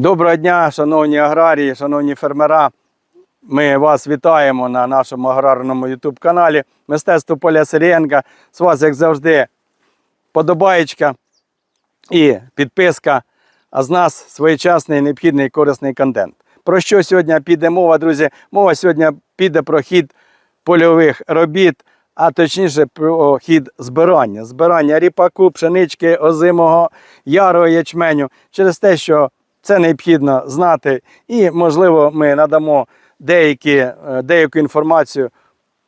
Доброго дня, шановні аграрії, шановні фермера. Ми вас вітаємо на нашому аграрному YouTube каналі Мистецтво Поля Сирієнка. З вас, як завжди, подобаєчка і підписка, а з нас своєчасний необхідний корисний контент. Про що сьогодні піде мова, друзі? Мова сьогодні піде про хід польових робіт, а точніше про хід збирання. Збирання ріпаку, пшенички, озимого, ярого ячменю через те, що це необхідно знати, і, можливо, ми надамо деякі, е, деяку інформацію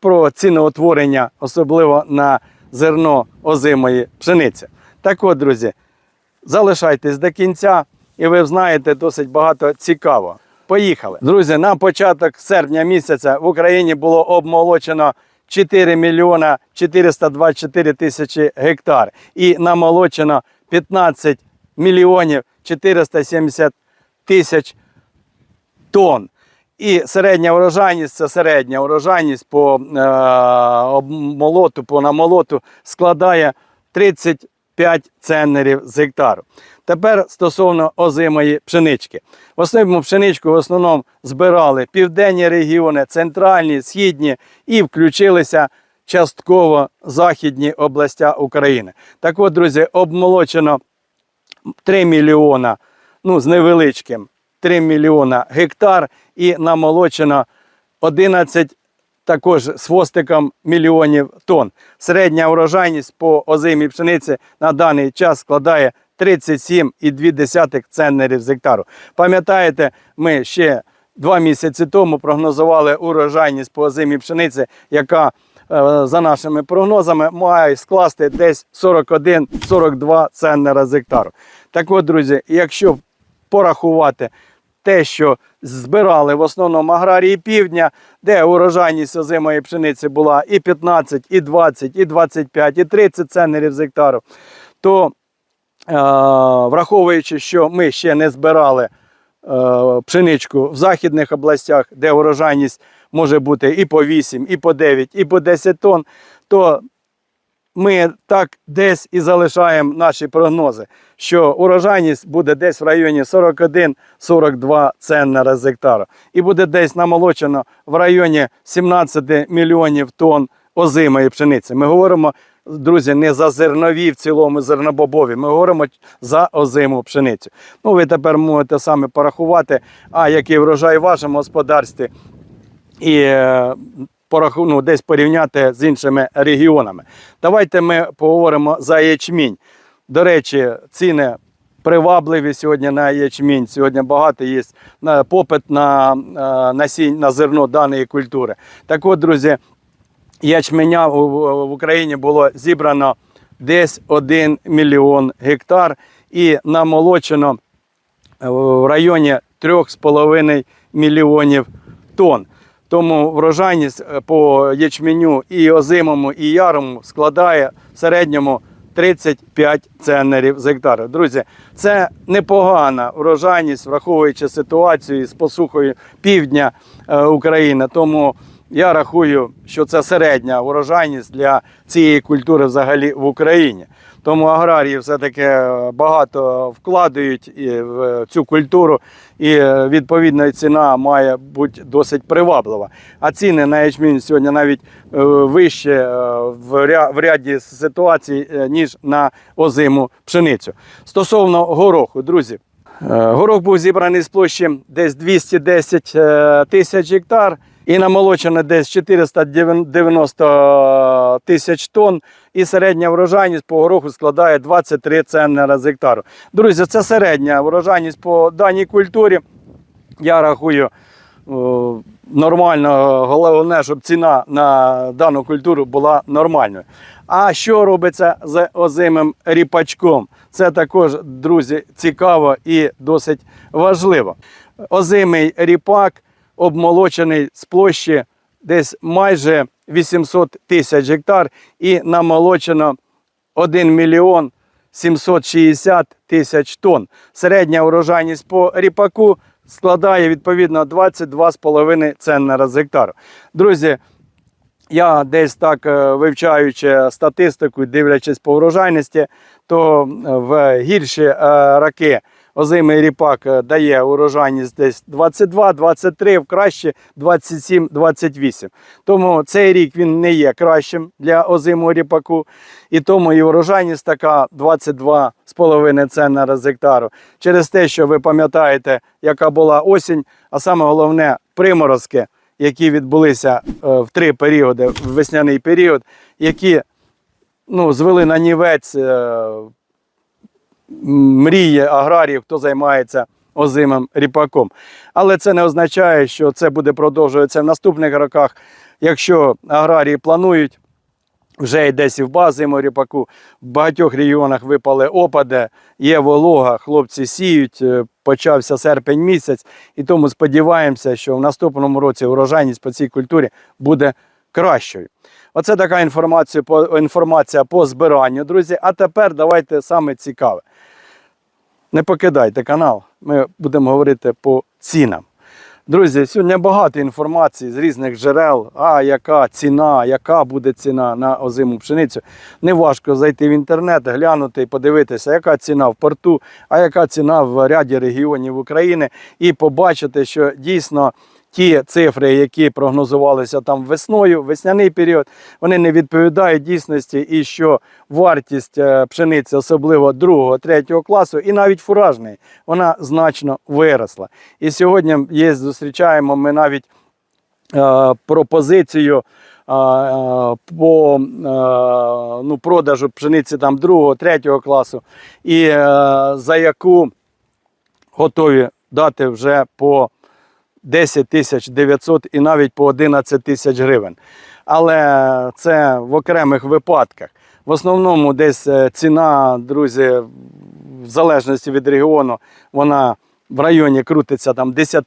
про ціноутворення, особливо на зерно озимої пшениці. Так от, друзі, залишайтесь до кінця, і ви знаєте досить багато цікавого. Поїхали. Друзі, на початок серпня місяця в Україні було обмолочено 4 мільйона 424 тисячі гектар і намолочено 15 мільйонів 470 тисяч тонн. І середня урожайність це середня урожайність по е, обмолоту, по намолоту складає 35 центнерів з гектару. Тепер стосовно озимої пшенички. В основному пшеничку в основному збирали південні регіони, центральні, східні і включилися частково західні областя України. Так от, друзі, обмолочено 3 мільйона, ну з невеличким 3 мільйона гектар і намолочено 11 також з хвостиком мільйонів тонн. Середня урожайність по озимій пшениці на даний час складає 37,2 центнерів з гектару. Пам'ятаєте, ми ще два місяці тому прогнозували урожайність по озимій пшениці, яка за нашими прогнозами має скласти десь 41-42 центнера з гектару. Так от, друзі, якщо порахувати те, що збирали в основному аграрії півдня, де урожайність озимої пшениці була і 15, і 20, і 25, і 30 центнерів з гектару, то е, враховуючи, що ми ще не збирали е, пшеничку в західних областях, де урожайність може бути і по 8, і по 9, і по 10 тонн, то ми так десь і залишаємо наші прогнози, що урожайність буде десь в районі 41-42 центнера з гектара. І буде десь намолочено в районі 17 мільйонів тонн озимої пшениці. Ми говоримо, друзі, не за зернові в цілому зернобобові, ми говоримо за озиму пшеницю. Ну, ви тепер можете саме порахувати, а який врожай в вашому господарстві і е, ну, десь порівняти з іншими регіонами. Давайте ми поговоримо за ячмінь. До речі, ціни привабливі сьогодні на ячмінь. Сьогодні багато є попит на, е, насінь, на зерно даної культури. Так от, друзі, ячменя в, Україні було зібрано десь 1 мільйон гектар і намолочено е, в районі 3,5 мільйонів тонн. Тому врожайність е, по ячменю і озимому, і ярому складає в середньому 35 центнерів з гектара. Друзі, це непогана врожайність, враховуючи ситуацію з посухою півдня е, України. Тому я рахую, що це середня урожайність для цієї культури взагалі в Україні. Тому аграрії все-таки е, багато вкладають в цю культуру, і е, відповідно ціна має бути досить приваблива. А ціни на ячмінь сьогодні навіть е, вище в ряді ситуацій, ніж на озиму пшеницю. Стосовно гороху, друзі, Горох був зібраний з площі десь 210 е, тисяч гектар і намолочено десь 490 тисяч тонн. І середня врожайність по гороху складає 23 центнера з гектару. Друзі, це середня врожайність по даній культурі. Я рахую нормально, головне, щоб ціна на дану культуру була нормальною. А що робиться з озимим ріпачком? Це також, друзі, цікаво і досить важливо. Озимий ріпак обмолочений з площі десь майже 800 тисяч гектар і намолочено 1 мільйон 760 тисяч тонн. Середня урожайність по ріпаку складає відповідно 22,5 центнера з гектару. Друзі, я десь так е, вивчаючи статистику, дивлячись по врожайності, то е, в гірші е, роки озимий ріпак е, дає урожайність десь 22-23, в краще 27-28. Тому цей рік він не є кращим для озимого ріпаку. І тому і урожайність така 22,5 центнера з гектару. Через те, що ви пам'ятаєте, яка була осінь, а саме головне приморозки, які відбулися е, в три періоди, в весняний період, які ну, звели на нівець е, мрії аграріїв, хто займається озимим ріпаком. Але це не означає, що це буде продовжуватися в наступних роках. Якщо аграрії планують, вже йде сівба зиму ріпаку, в багатьох регіонах випали опади, є волога, хлопці сіють, е, почався серпень місяць, і тому сподіваємося, що в наступному році урожайність по цій культурі буде кращою. Оце така інформація по, інформація по збиранню, друзі. А тепер давайте саме цікаве. Не покидайте канал, ми будемо говорити по цінам. Друзі, сьогодні багато інформації з різних джерел. А яка ціна, яка буде ціна на озиму пшеницю. Неважко зайти в інтернет, глянути і подивитися, яка ціна в порту, а яка ціна в ряді регіонів України, і побачити, що дійсно ті цифри, які прогнозувалися там весною, весняний період, вони не відповідають дійсності, і що вартість е, пшениці, особливо другого, третього класу, і навіть фуражної, вона значно виросла. І сьогодні є, зустрічаємо ми навіть е, пропозицію. е, По е, ну, продажу пшениці там другого, третього класу, і за яку готові дати вже по 10 тисяч 900 і навіть по 11 тисяч гривень. Але це в окремих випадках. В основному десь е, ціна, друзі, в залежності від регіону, вона в районі крутиться там 10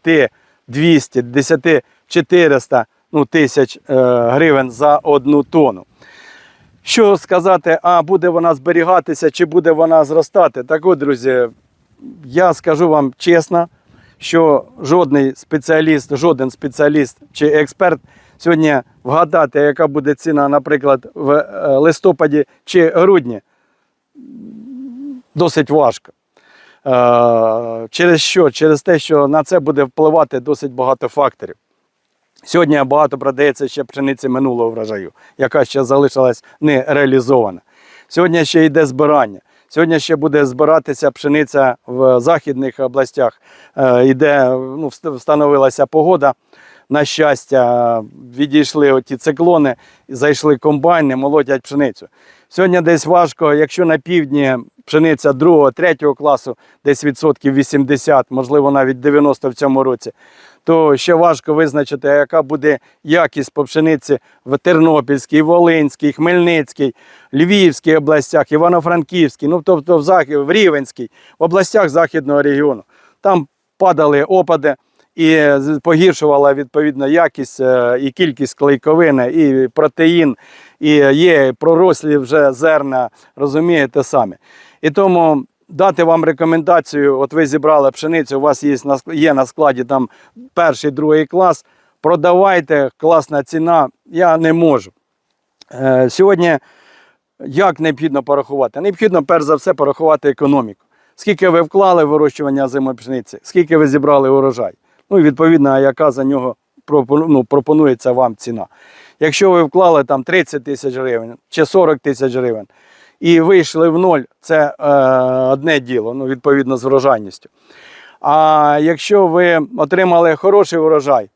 200, 10 400 ну, тисяч е, гривень за одну тонну. Що сказати, а буде вона зберігатися чи буде вона зростати? Так от, друзі, я скажу вам чесно, що жодний спеціаліст, жоден спеціаліст чи експерт сьогодні вгадати, яка буде ціна, наприклад, в е, листопаді чи грудні, досить важко. Е, Через що? Через те, що на це буде впливати досить багато факторів. Сьогодні багато продається ще пшениці минулого врожаю, яка ще залишилась не реалізована. Сьогодні ще йде збирання. Сьогодні ще буде збиратися пшениця в західних областях. Е, Іде, ну, встановилася погода. На щастя, відійшли оті циклони, зайшли комбайни, молотять пшеницю. Сьогодні десь важко, якщо на півдні пшениця другого, третього класу, десь відсотків 80, можливо, навіть 90 в цьому році, то ще важко визначити, яка буде якість по пшениці в Тернопільській, Волинській, Хмельницькій, Львівській областях, Івано-Франківській, ну тобто в, Захід, в Рівенській, в областях Західного регіону. Там падали опади і погіршувала відповідно якість е, і кількість клейковини, і протеїн, і є пророслі вже зерна, розумієте самі. І тому дати вам рекомендацію, от ви зібрали пшеницю, у вас є є на складі там перший, другий клас, продавайте, класна ціна, я не можу. Е, Сьогодні як необхідно порахувати? Необхідно перш за все порахувати економіку. Скільки ви вклали в вирощування зимої пшениці, скільки ви зібрали урожай. Ну і відповідно, яка за нього ну, пропонується вам ціна. Якщо ви вклали там 30 тисяч гривень чи 40 тисяч гривень і вийшли в ноль, це е, одне діло, ну, відповідно з врожайністю. А якщо ви отримали хороший урожай,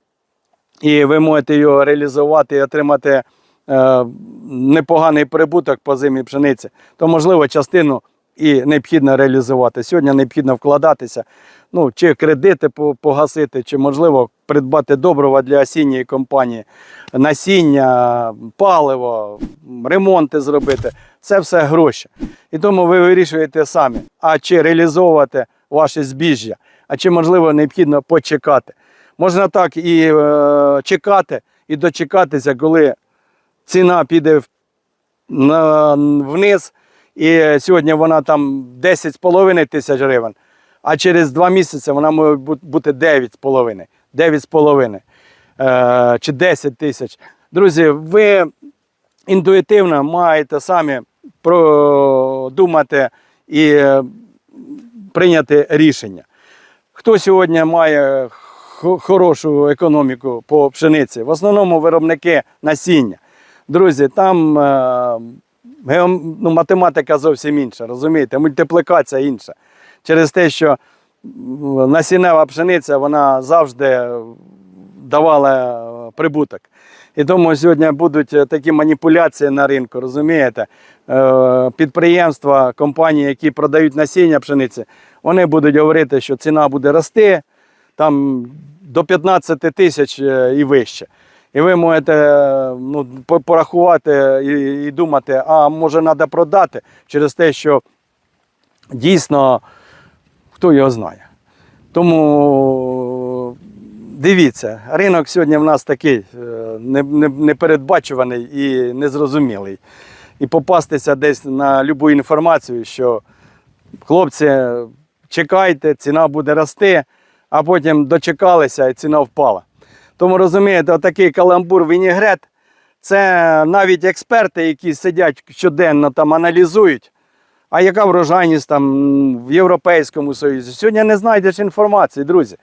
і ви можете його реалізувати і отримати е, непоганий прибуток по зимі пшениці, то можливо частину і необхідно реалізувати. Сьогодні необхідно вкладатися, ну, чи кредити погасити, чи можливо придбати добрива для осінньої компанії, насіння, паливо, ремонти зробити. Це все гроші. І тому ви вирішуєте самі, а чи реалізовувати ваше збіжжя, а чи можливо необхідно почекати. Можна так і е, чекати, і дочекатися, коли ціна піде на, вниз, і сьогодні вона там 10,5 тисяч гривень, а через два місяці вона може бути 9,5, 9,5 е, чи 10 тисяч. Друзі, ви інтуїтивно маєте самі продумати і е, прийняти рішення. Хто сьогодні має хорошу економіку по пшениці? В основному виробники насіння. Друзі, там е, ну, математика зовсім інша, розумієте, мультиплікація інша. Через те, що м, насіннева пшениця вона завжди давала е, прибуток. І тому сьогодні будуть е, такі маніпуляції на ринку, розумієте? Е, Підприємства, компанії, які продають насіння пшениці, вони будуть говорити, що ціна буде рости там до 15 тисяч і вище. І ви можете ну, порахувати і, і думати, а може треба продати через те, що дійсно хто його знає. Тому дивіться, ринок сьогодні в нас такий е, не- не- непередбачуваний і незрозумілий. І попастися десь на будь-яку інформацію, що хлопці, чекайте, ціна буде рости, а потім дочекалися і ціна впала. Тому розумієте, отакий каламбур вінігрет це навіть експерти, які сидять щоденно там аналізують. А яка врожайність там в Європейському Союзі? Сьогодні не знайдеш інформації, друзі.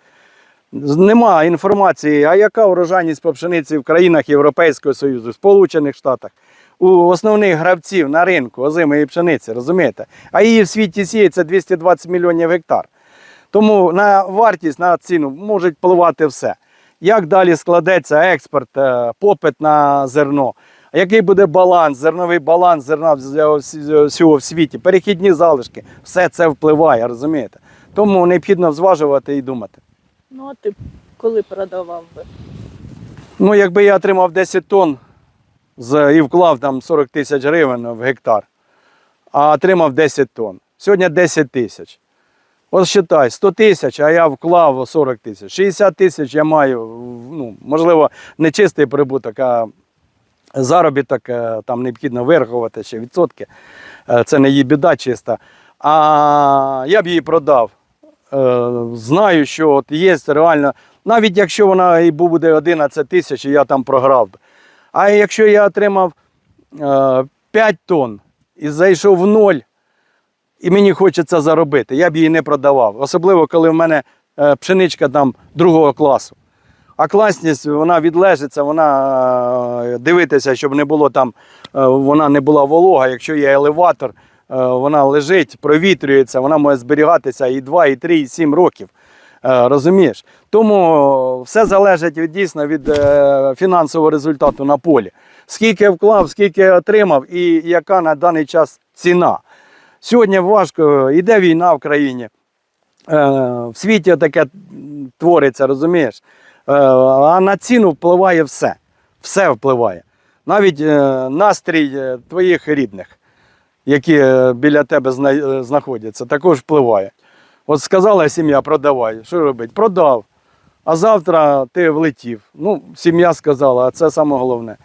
Нема інформації, а яка врожайність по пшениці в країнах Європейського Союзу, Сполучених Штатах, у основних гравців на ринку озимої пшениці, розумієте? А її в світі сіється 220 мільйонів гектар. Тому на вартість, на ціну може впливати все. Як далі складеться експорт, е, попит на зерно? Який буде баланс, зерновий баланс зерна всього в світі, перехідні залишки, все це впливає, розумієте? Тому необхідно зважувати і думати. Ну, а ти коли продавав би? Ну, якби я отримав 10 тонн з, і вклав там 40 тисяч гривень в гектар, а отримав 10 тонн. Сьогодні 10 тисяч. Ось считай, 100 тисяч, а я вклав 40 тисяч. 60 тисяч я маю, ну, можливо, не чистий прибуток, а заробіток е, там необхідно вирахувати ще відсотки. Е, Це не її біда чиста. А я б її продав. Е, Знаю, що от є реально, навіть якщо вона і буде 11 тисяч, я там програв. А якщо я отримав е, 5 тонн і зайшов в ноль, і мені хочеться заробити, я б її не продавав. Особливо, коли в мене пшеничка там другого класу. А класність вона відлежиться, вона е, дивитися, щоб не було там, е, вона не була волога. Якщо є елеватор, е, вона лежить, провітрюється, вона може зберігатися і 2, і 3, і 7 років. Розумієш? Тому все залежить дійсно від фінансового результату на полі. Скільки вклав, скільки отримав і яка на даний час ціна. Сьогодні важко, йде війна в країні. В світі таке твориться, розумієш? Е, а на ціну впливає все. Все впливає. Навіть е, настрій е, твоїх рідних, які біля тебе знаходяться, також впливає. От сказала сім'я, продавай. Що робити? Продав. А завтра ти влетів. Ну, сім'я сказала, а це саме головне.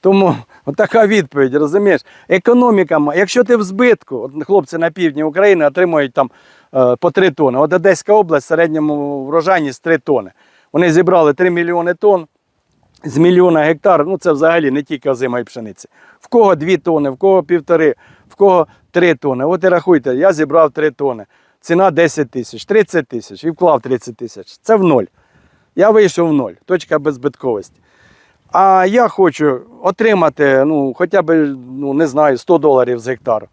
Тому така відповідь, розумієш? Економіка, якщо ти в збитку, от хлопці на півдні України отримують там по 3 тони. От Одеська область в середньому врожайність 3 тони. Вони зібрали 3 мільйони тонн з мільйона гектар, ну це взагалі не тільки озимої пшениці. В кого 2 тони, в кого півтори, в кого 3 тони. От і рахуйте, я зібрав 3 тони. Ціна 10 тисяч, 30 тисяч і вклав 30 тисяч. Це в ноль. Я вийшов в ноль. Точка беззбитковості. А я хочу отримати ну, хоча б, ну, не знаю, 100 доларів з гектару.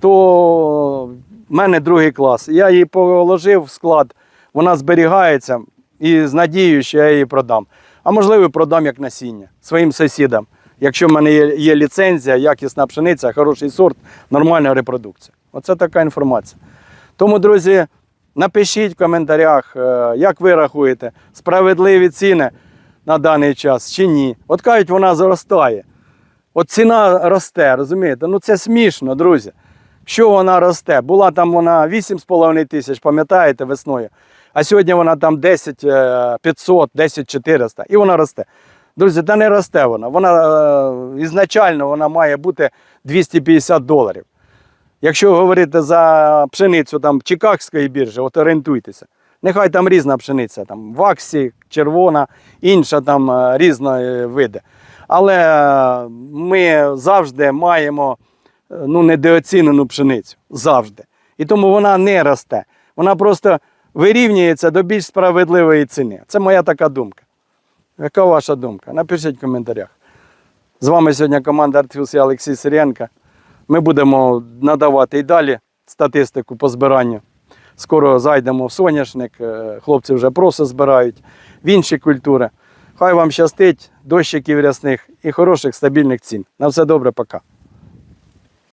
То в мене другий клас. Я її положив в склад, вона зберігається і з надією, що я її продам. А можливо, продам як насіння своїм сусідам. Якщо в мене є, є ліцензія, якісна пшениця, хороший сорт, нормальна репродукція. Оце така інформація. Тому, друзі, напишіть в коментарях, е, як ви рахуєте, справедливі ціни на даний час чи ні. От кажуть, вона зростає. От ціна росте, розумієте? Ну це смішно, друзі. Що вона росте? Була там вона 8,5 тисяч, пам'ятаєте, весною. А сьогодні вона там 10 е, 500, 10 400. І вона росте. Друзі, та не росте вона. Вона е, ізначально вона має бути 250 доларів. Якщо говорити за пшеницю там Чикагської біржі, от орієнтуйтеся. Нехай там різна пшениця, там ваксі, червона, інша там е, різної види. Але е, ми завжди маємо е, ну, недооцінену пшеницю. Завжди. І тому вона не росте. Вона просто вирівнюється до більш справедливої ціни. Це моя така думка. Яка ваша думка? Напишіть в коментарях. З вами сьогодні команда Артфілс і Олексій Сиренко. Ми будемо надавати і далі статистику по збиранню. Скоро зайдемо в соняшник, е, хлопці вже просто збирають в інші культури. Хай вам щастить, дощиків рясних і хороших стабільних цін. На все добре, пока.